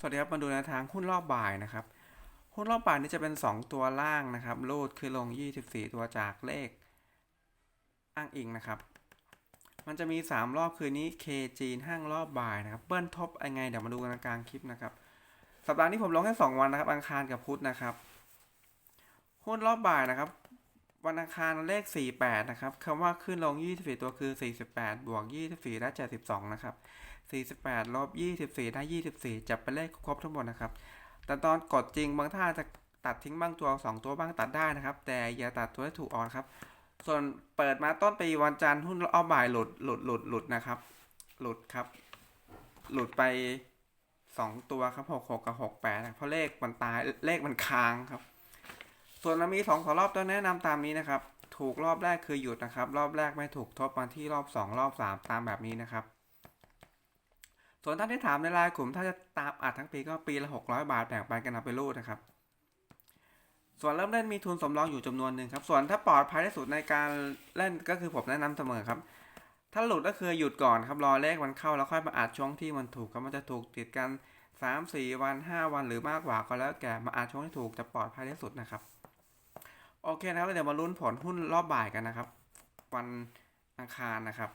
สวัสดีครับมาดูแนวทางหุ้นรอบบ่ายนะครับ หุ้นรอบบ่ายนี้จะเป็น 2 ตัวล่างนะครับรูดคือลง 24 ตัวจากเลข อ้างอิงนะครับ มันจะมี 3 รอบคืนนี้ K จีนห้างรอบบ่ายนะครับเบิ้ลทบยังไงเดี๋ยวมาดูกันกลางคลิปนะครับ สัปดาห์นี้ผมลงแค่2วันนะครับอังคารกับพุธนะครับ หุ้นรอบบ่ายนะครับ วันอังคารเลข 48 นะครับคำว่าขึ้นลง 24 ตัวคือ 48 บวก 24และ72 นะครับ 48 ลบ 24 ได้ 24จะเป็นเลขครบทั้งหมดนะครับ แต่ตอนกดจริงบางท่าจะตัดทิ้งบางตัว 2 ตัวบ้างตัดได้นะครับ แต่อย่าตัดตัวให้ถูกออนครับ ส่วนเปิดมาต้นปีวันจันทร์หุ้นเอาบ่ายหลุดหลุดหลุดหลุดนะครับ หลุดครับ หลุดไป 2 ตัวครับ 66 กับ 68นะเพราะเลขมันตายเลขมันค้างครับ ส่วนมันมี2องสองรอบต้องแนะนำตามนี้นะครับ ถูกรอบแรกคือหยุดนะครับ รอบแรกไม่ถูกทบมาที่รอบ 2 รอบ 3 ตามแบบนี้นะครับ ส่วนท่านที่ถามในไลน์กลุ่มถ้าจะตามอัดทั้งปีก็ปีละ 600 บาทแบ่งปันกันเอาไปรูดนะครับส่วนเริ่มเล่นมีทุนสำรองอยู่จำนวนหนึ่งครับ ส่วนถ้าปลอดภัยที่สุดในการเล่นก็คือผมแนะนำเสมอครับ ถ้าหลุดก็คือหยุดก่อนครับรอเลขมันเข้าแล้วค่อยมาอัดช่วงที่มันถูกก็มันจะถูกติดกัน3 4 วัน 5 วันหรือมากกว่าก็แล้วแต่มาอัดช่วงที่ถูกจะปลอดภัยที่สุดนะครับ โอเคนะครับเดี๋ยวมาลุ้นผลหุ้นรอบบ่ายกันนะครับ วันอังคารนะครับ